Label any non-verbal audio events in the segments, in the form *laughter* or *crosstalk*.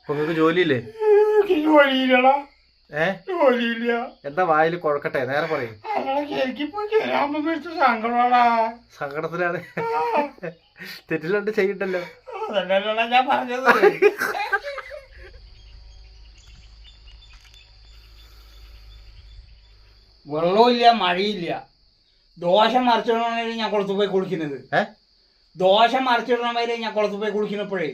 അപ്പൊ നിങ്ങൾക്ക് ജോലിയില്ലേ? ജോലിയില്ലടാ. ഏ? ജോലിയില്ല. എന്താ വായിൽ കുഴക്കട്ടെ? നേരെ പറയും. സങ്കടത്തിലാണ്. തെറ്റില്ലാണ്ട് ചെയ്യണ്ടല്ലോ. ഞാൻ പറഞ്ഞത്. വെള്ളമില്ല മഴയില്ല ദോശ മറിച്ചിടണമെങ്കിൽ ഞാൻ കുളത്ത് പോയി കുളിക്കുന്നത്. ദോഷം ദോശ മറിച്ചിടണമെങ്കിൽ ഞാൻ കുളത്ത് പോയി കുളിക്കുന്നപ്പോഴേ.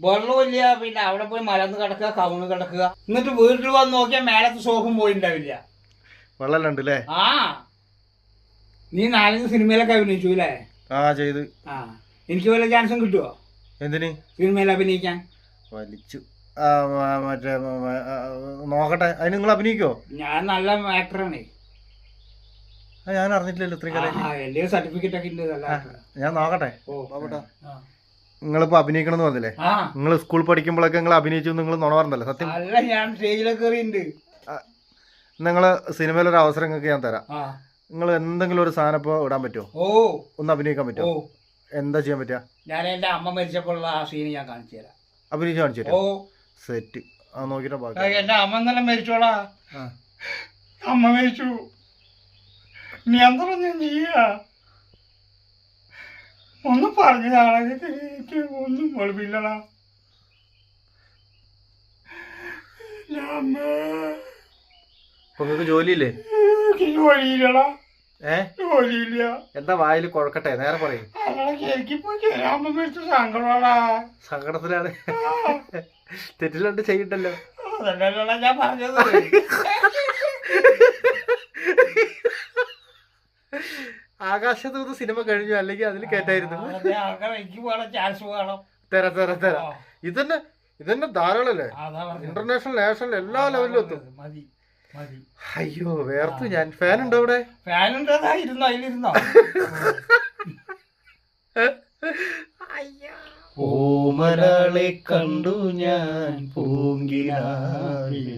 വെള്ളമില്ല പിന്നെ അവിടെ പോയി മലന്ന് കിടക്കുക കവണ് കിടക്കുക. എന്നിട്ട് വീട്ടിൽ വന്ന് നോക്കിയാൽ മേലത്ത് സോഫും പോയിണ്ടാവില്ല വെള്ളം ആ. നീ നാലഞ്ച് സിനിമയിലൊക്കെ അഭിനയിച്ചു അല്ലേ? ആ ചെയ്ത്. ആ. എനിക്ക് വല്ല ചാൻസും കിട്ടുമോ എന്തിന്? സിനിമയിൽ അഭിനയിക്കാൻ. വലിച്ചു. മറ്റേ നോക്കട്ടെ. അതിന് നിങ്ങൾ അഭിനയിക്കോ? ഞാൻ നല്ല ആക്ടറാണ് ഞാൻ അറിഞ്ഞിട്ടില്ലല്ലോ ഇത്രയും കാലം സർട്ടിഫിക്കറ്റ് ഒക്കെ. ഞാൻ നോക്കട്ടെ. ഓ. നിങ്ങളിപ്പോ അഭിനയിക്കണം എന്ന് പറഞ്ഞില്ലേ? ആ. നിങ്ങൾ സ്കൂൾ പഠിക്കുമ്പോഴൊക്കെ നിങ്ങൾ അഭിനയിച്ചു നിങ്ങൾ നോണ പറഞ്ഞല്ലോ സത്യം. അല്ല ഞാൻ സ്റ്റേജിലൊക്കെ കയറിയിട്ടുണ്ട് നിങ്ങൾ സിനിമയിലൊരു അവസരം നിങ്ങൾക്ക് ഞാൻ തരാം. ആ. നിങ്ങൾ എന്തെങ്കിലും ഒരു സാധനം ഇപ്പോൾ ഇടാൻ പറ്റുമോ ഓ. ഒന്ന് അഭിനയിക്കാൻ ഓ. പറ്റുമോ എന്താ ചെയ്യാൻ പറ്റുക? ഞാൻ എന്റെ അമ്മ മരിച്ചപ്പോഴുള്ള ആ സീൻ ഞാൻ കാണിച്ചു തരാം. അഭിനയിച്ച് കാണിച്ചു ഓ. തരാം സെറ്റ്. ആ നോക്കിയിട്ട് ബാക്കി എന്റെ അമ്മ തന്നെ മരിച്ചോളാ ആ. അമ്മ മരിച്ചു. നീ എന്താ ഞാൻ ചെയ്യാ ഒന്ന് പറഞ്ഞതാണെങ്കിൽ എനിക്ക് ഒന്നും കുഴപ്പമില്ലടാ. നിങ്ങൾക്ക് ജോലിയില്ലേ? എനിക്ക് ജോലിയില്ലടാ. ഏ? ജോലിയില്ല. എന്താ വായിൽ കുഴക്കട്ടെ? നേരെ പറയും. അല്ലടാ എനിക്കിപ്പോ ചേരാമ്പ മേടിച്ച സങ്കടമാടാ. സങ്കടത്തിലാണ്. തെറ്റില്ലാണ്ട് ചെയ്യണ്ടല്ലോ. ഞാൻ പറഞ്ഞത്. ആകാശത്ത് സിനിമ കഴിഞ്ഞു അല്ലെങ്കിൽ അതിൽ കേട്ടായിരുന്നു ചാൻസ് വേണം തരാ തരാ തരാ. ഇതന്നെ ഇതന്നെ ധാരാളല്ലേ? ഇന്റർനാഷണൽ നാഷണൽ എല്ലാ ലെവലിലും എത്തും. അയ്യോ വേർത്തു ഞാൻ. ഫാൻ ഉണ്ടോ അവിടെ? ഫാൻ മലാളെ ഇരുന്നോ അതിലിരുന്നോ. ഓമരാളെ കണ്ടു ഞാൻ പൂങ്കിനാവിൽ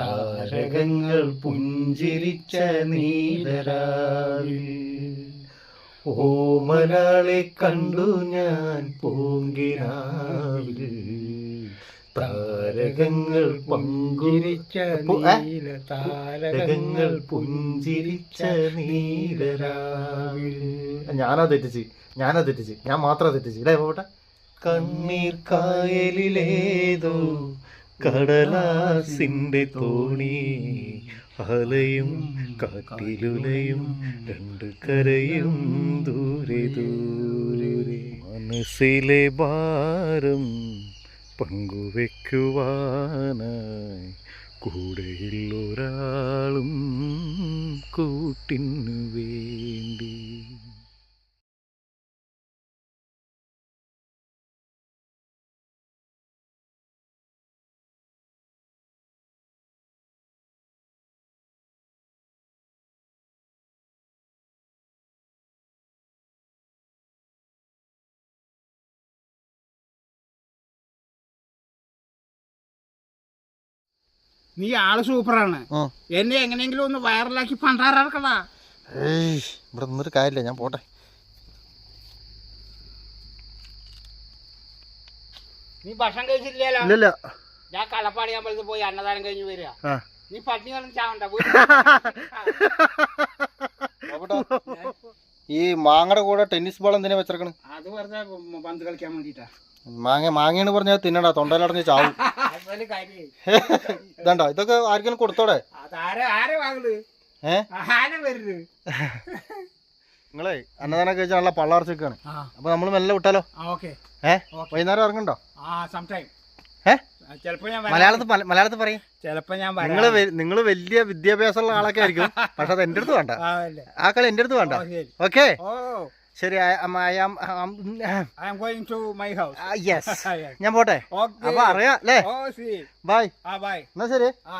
താരകങ്ങൾ പുഞ്ചിരിച്ച നീതരാവിൽ ഓ മലാളെ കണ്ടു ഞാൻ പൂങ്കിനാവിൽ താരകങ്ങൾ പങ്കുരിച്ച നീല താരകങ്ങൾ പുഞ്ചിരിച്ച നീലരാവിൽ. ഞാനാ തെറ്റിച്ച് ഞാനാ തെറ്റിച്ച് ഞാൻ മാത്രം തെറ്റിച്ച്. ഇല്ലേ പോട്ടെ. കണ്ണീർ കായലിലേതോ കടലാസിന്റെ തോണി അലയും കാറ്റിലുലയും രണ്ട് കരയും ദൂരെ ദൂരെ മനസ്സിലെ ഭാരം പങ്കുവെക്കുവാനായി കൂടെയുള്ളൊരാളും കൂട്ടിനു നീ ആൾ സൂപ്പറാണ്. എന്നെ എങ്ങനെയെങ്കിലും ഒന്ന് വൈറലാക്കി പണ്ടാറക്കടാ. ഏയ് ഇവിടെ നിന്നൊരു കാര്യമില്ല ഞാൻ പോട്ടെ. നീ ഭക്ഷണം കഴിച്ചിട്ടില്ലല്ലോ? ഇല്ലല്ല. ഞാൻ കളപ്പാടി അമ്പലത്തിൽ പോയി അന്നദാനം കഴിഞ്ഞ് വരിക. നീ പട്ടിണി കളഞ്ഞ് ചാവണ്ട *laughs* ഈ മാങ്ങയുടെ കൂടെ ടെന്നീസ് ബോൾ എന്തിനാ വെച്ചിരിക്കണ് അത് പറഞ്ഞാ പന്ത് കളിക്കാൻ വേണ്ടിട്ടാ മാങ്ങ മാങ്ങയാണ് പറഞ്ഞാൽ തിന്നടാ തൊണ്ടയിലടഞ്ഞ് ചാവും. ഇതണ്ടോ ഇതൊക്കെ ആർക്കെങ്കിലും കൊടുത്തോടെ? നിങ്ങളെ അന്നദാനം കഴിച്ചാൽ നല്ല പള്ളാർച്ചൊക്കെയാണ് ആ. അപ്പൊ നമ്മൾ മെല്ലെ വിട്ടാലോ? ഏഹ് വൈകുന്നേരം ഇറങ്ങണ്ടോ? മലയാളത്തിൽ മലയാളത്തിൽ പറയും. ചിലപ്പോ ഞാൻ നിങ്ങൾ നിങ്ങൾ വലിയ വിദ്യാഭ്യാസമുള്ള ആളൊക്കെ ആയിരിക്കും. പക്ഷെ അത് എന്റെ അടുത്ത് വേണ്ട. ആ കളി എന്റെ അടുത്ത് വേണ്ട. Okay okay? ഓ. ശരി I am going to my house yes ഞാൻ പോട്ടെ? അപ്പൊ അറിയാം അല്ലേ? ബൈ ആ ബൈ എന്നാ ശരി? ആ